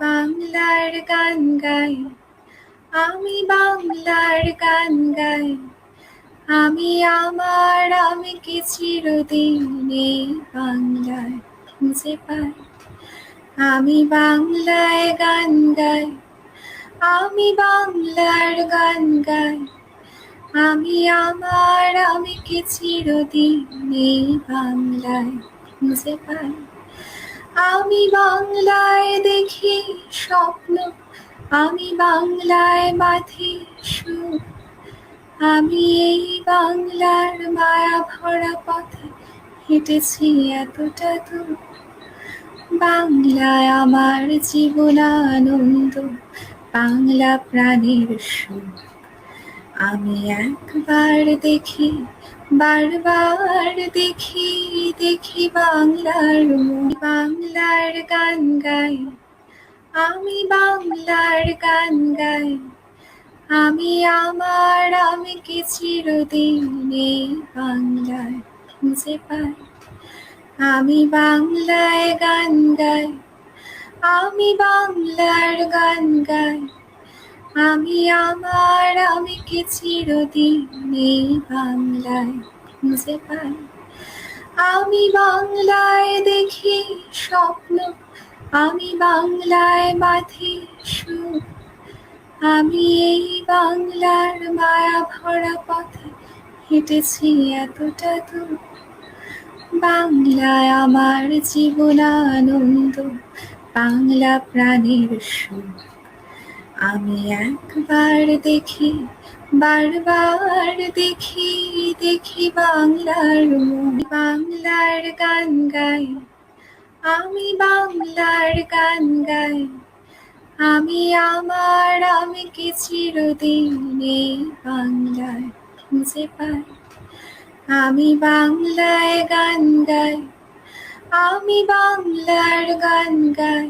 বাংলার গান গাই। আমি বাংলার গান গাই। আমি আমার, আমি কি চিরদিন এই বাংলায় খুঁজে পাই? আমি বাংলায় গান গাই। আমি বাংলার গান গাই। আমি আমার, আমি কি চিরদিন বাংলায় খুঁজে পাই? আমি বাংলায় দেখি স্বপ্ন, আমি বাংলায় বাঁধি আমি এই বাংলার মায়া ভরা পথে হেঁটেছি এতটা দূর। বাংলায় আমার জীবন আনন্দ, বাংলা প্রাণের সুখ। আমি একবার দেখি বারবার দেখি দেখি বাংলার। বাংলার গান গাই। আমি বাংলার গান গাই। আমি আমার, আমি কি চিরদিন বাংলায় খুঁজে পাই? আমি বাংলায় গান গাই। আমি বাংলার গান গাই। আমি আমার, আমি কি চিরদিন এই বাংলায় খুঁজে পাই? আমি বাংলায় দেখি স্বপ্ন, আমি বাংলায় বাঁধি সুখ। আমি এই বাংলার মায়া ভরা পথে হেঁটেছি এতটা দূর। বাংলায় আমার জীবন আনন্দ বাংলা প্রাণের সুখ। আমি একবার দেখি, বারবার দেখি দেখি বাংলার বাংলার গান গাই, আমি বাংলার গান গাই। আমি আমার, আমি কি চিরদিন এই খুঁজে পাই? আমি বাংলায় গান গাই, আমি বাংলার গান গাই।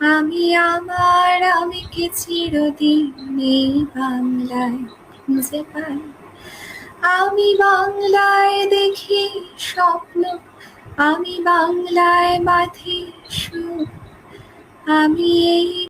আমি আমার, আমি কি চিরদিন এই বাংলায় খুঁজে পাই? আমি বাংলায় দেখি স্বপ্ন, আমি বাংলায় বাঁধি সুখ। আমি এই